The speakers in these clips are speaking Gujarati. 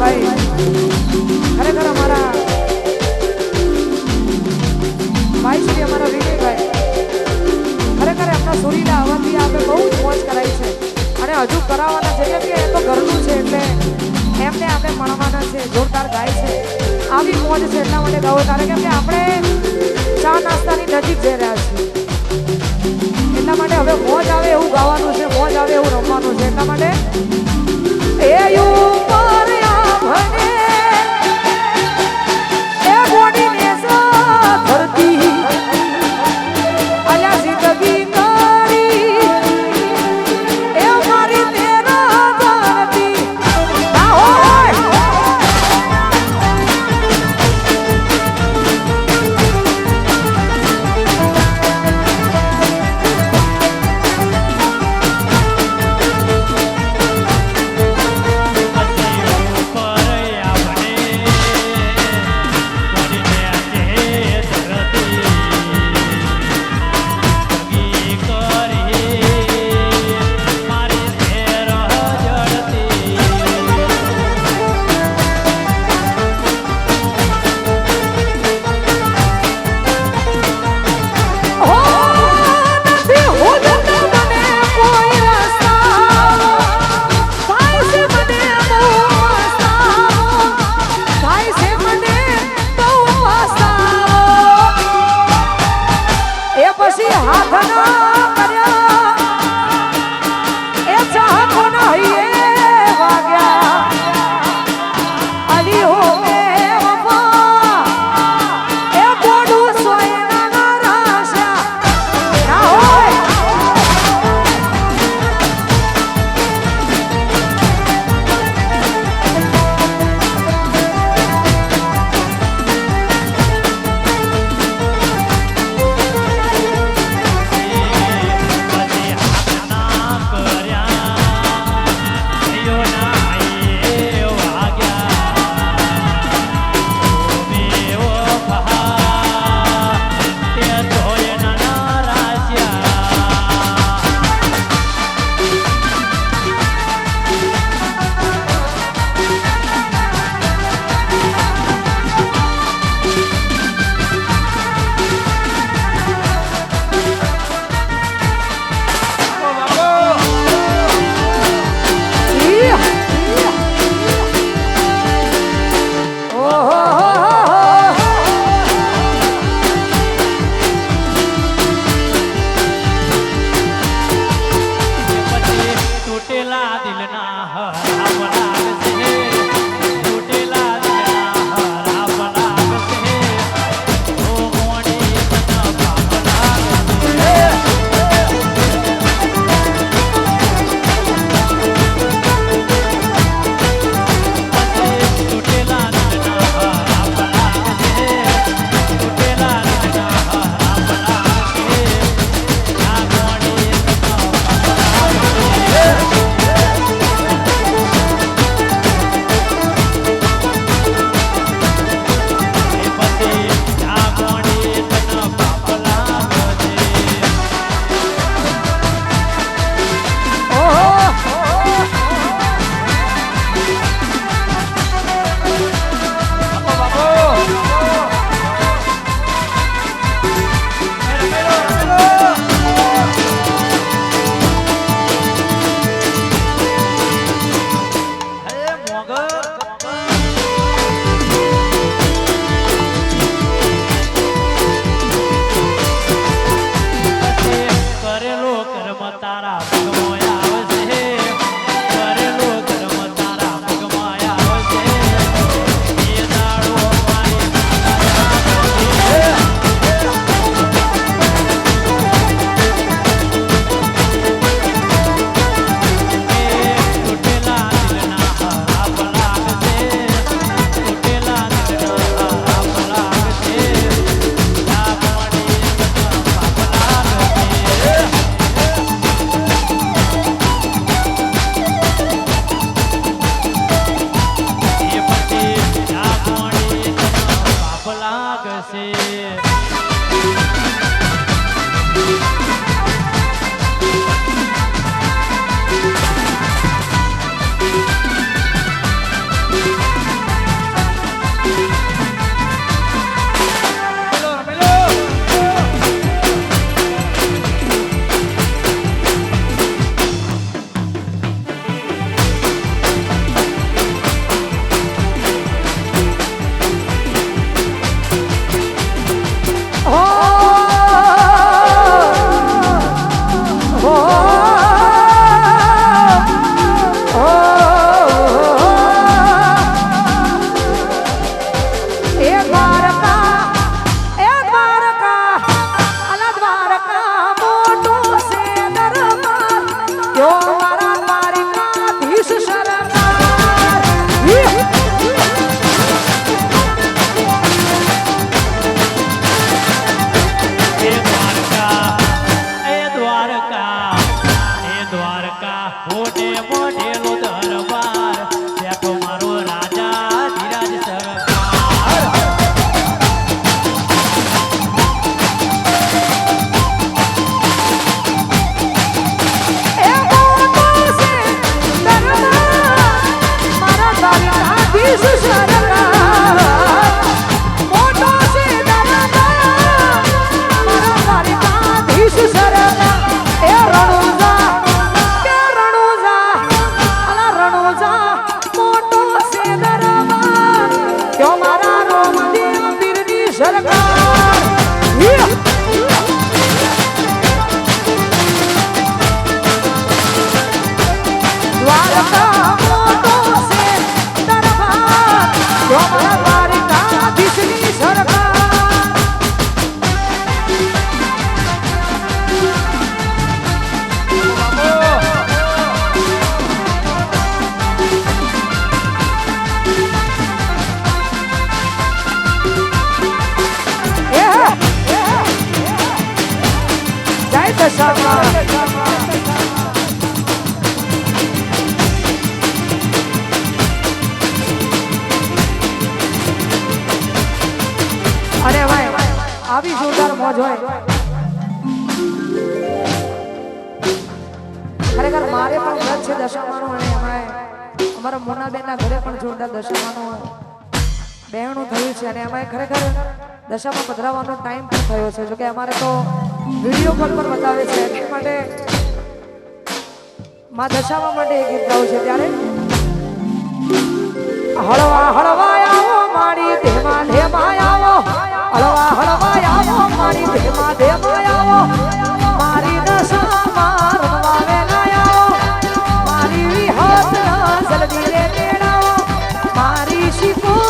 ભાઈ. ખરેખર અમારા ભાઈ શ્રી અમારા વિજયભાઈ ખરેખર એમના સુરીલા અવાજથી આપણે બહુ જ મોજ કરાઈ છે. અને હજુ કરાવવાના છે કેમ કે એ તો ઘરનું છે એટલે એમને આપણે મળવાના છે, જોરદાર ગાય છે. આવી મોજ છે એટલા માટે ગાવો, કારણ કે આપણે ચા નાસ્તાની નજીક જઈ રહ્યા છીએ. એટલા માટે હવે મોજ આવે એવું ગાવાનું છે, મોજ આવે એવું રમવાનું છે. એટલા માટે એ ઉપર ખરેખર મારે પણ વ્રત છે દશામાનું અને અમારે અમારા મોનાબેનના ઘરે પણ જોરદાર દશામાનું બહેણું થયું છે અને અમારે ખરેખર દશામાં પધરાવવાનો ટાઈમ પણ થયો છે. જોકે અમારે તો વીડિયો કોલ પર બતાવે છે. એટલા માટે માં દશામાં માટે ગીત ગાવું છે ત્યારે. હળવા હળવા આવો મારી ધેમા ધેમા આવો. હળવા હળવા આવો મારી ધેમા ધેમા આવો. મારી આવો. મારી વિહત જલ્દી રે મેળાવો. મારી શિકોતર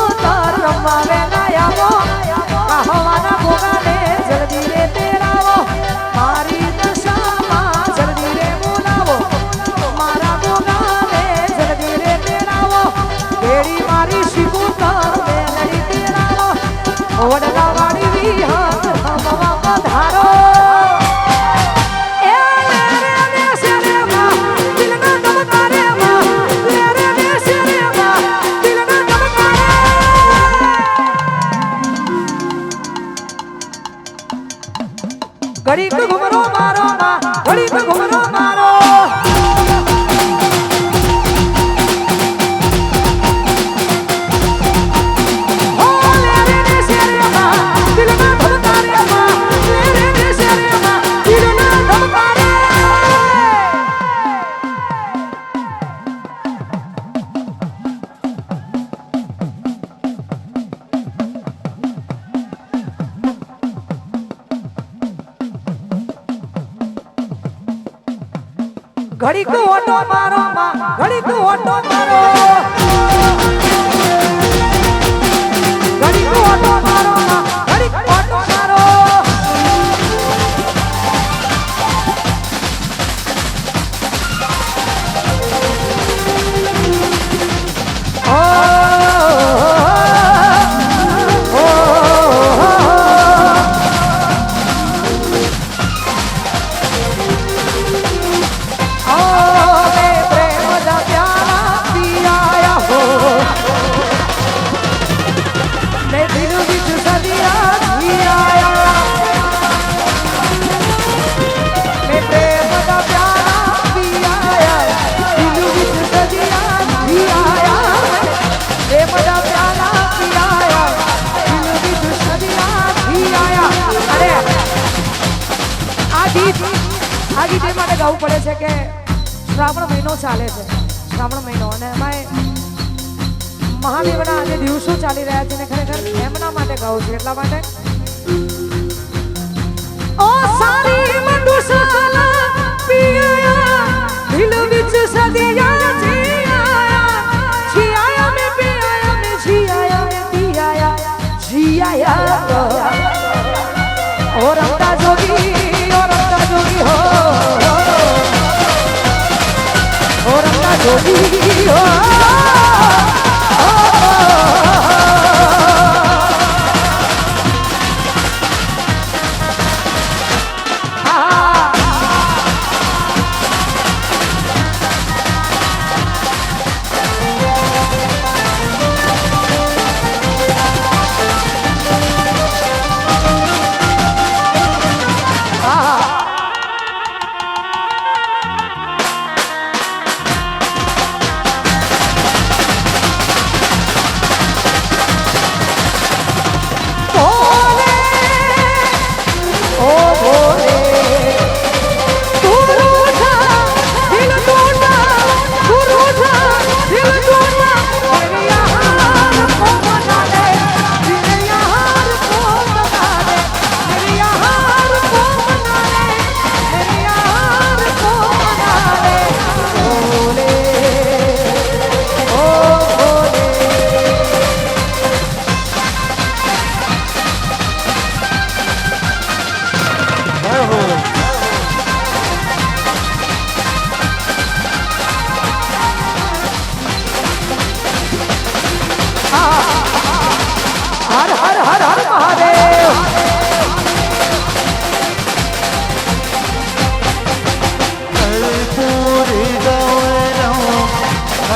ઘડીક ઘુમરો મારો માં ઘડીક ઘુમરો મારો. ઘડીક ઓટો મારો માં ઘડીક ઓટો મારો. ઘડીક ઓટો મારો માં આ ગીત એ માટે ગાવું પડે છે કે શ્રાવણ મહિનો ચાલે છે. શ્રાવણ મહિનો અને એમાં મહાદેવના આજે દિવસો ચાલી રહ્યા છે ને ખરેખર એમના માટે ગાવું છું. એટલા માટે ઓ સારી મંડુસાલા પિયાયા, દિલ વિચ સદિયા જીયાયા જીયાયા 나도 이어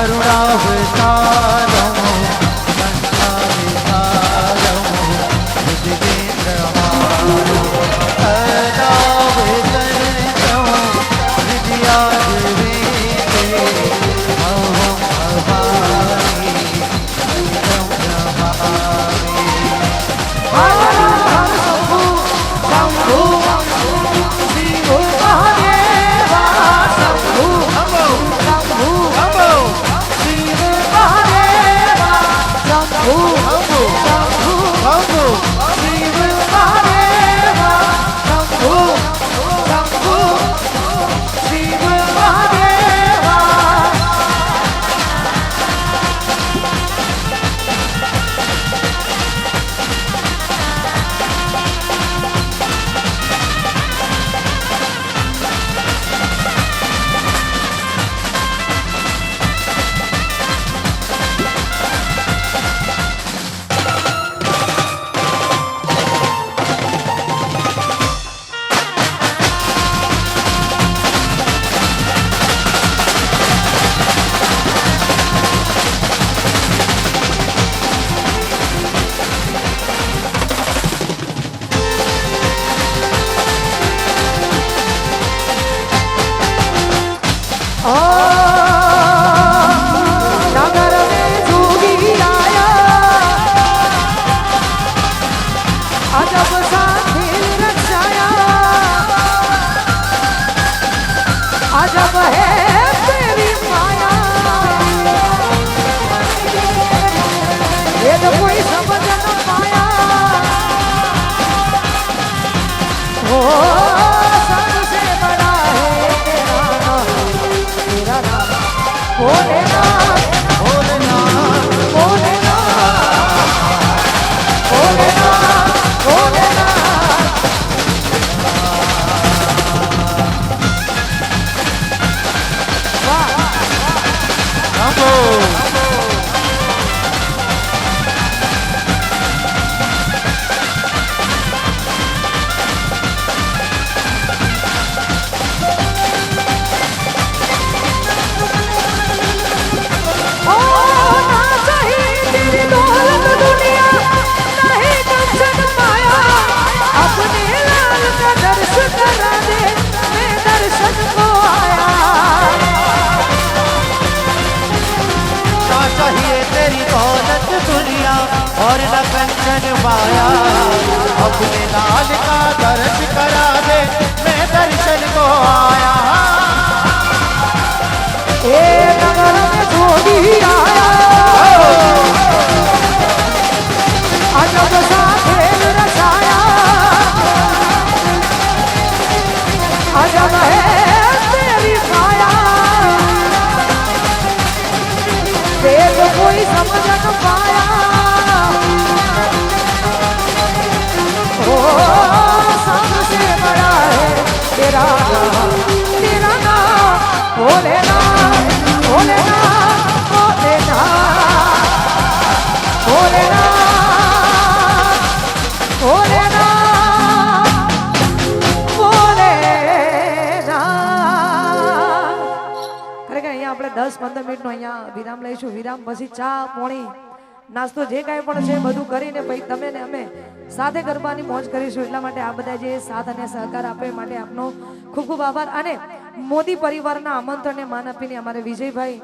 કરુણાવતા ભોલેનાથ पाया अपने लाल का दर्श करा दे मैं दर्शन को आया ए नगर में छोड़िया દસ, પંદર મિનિટનો અહીંયા વિરામ લઈશું. વિરામ પછી ચા, પોણી, નાસ્તો જે કાંઈ પણ છે બધું કરીને પછી તમે ને અમે સાથે ગરબાની મોજ કરીશું. એટલા માટે આ બધા જે સાથ અને સહકાર આપે માટે આપનો ખૂબ ખૂબ આભાર. અને મોદી પરિવારના આમંત્રણને માન આપીને અમારે વિજયભાઈ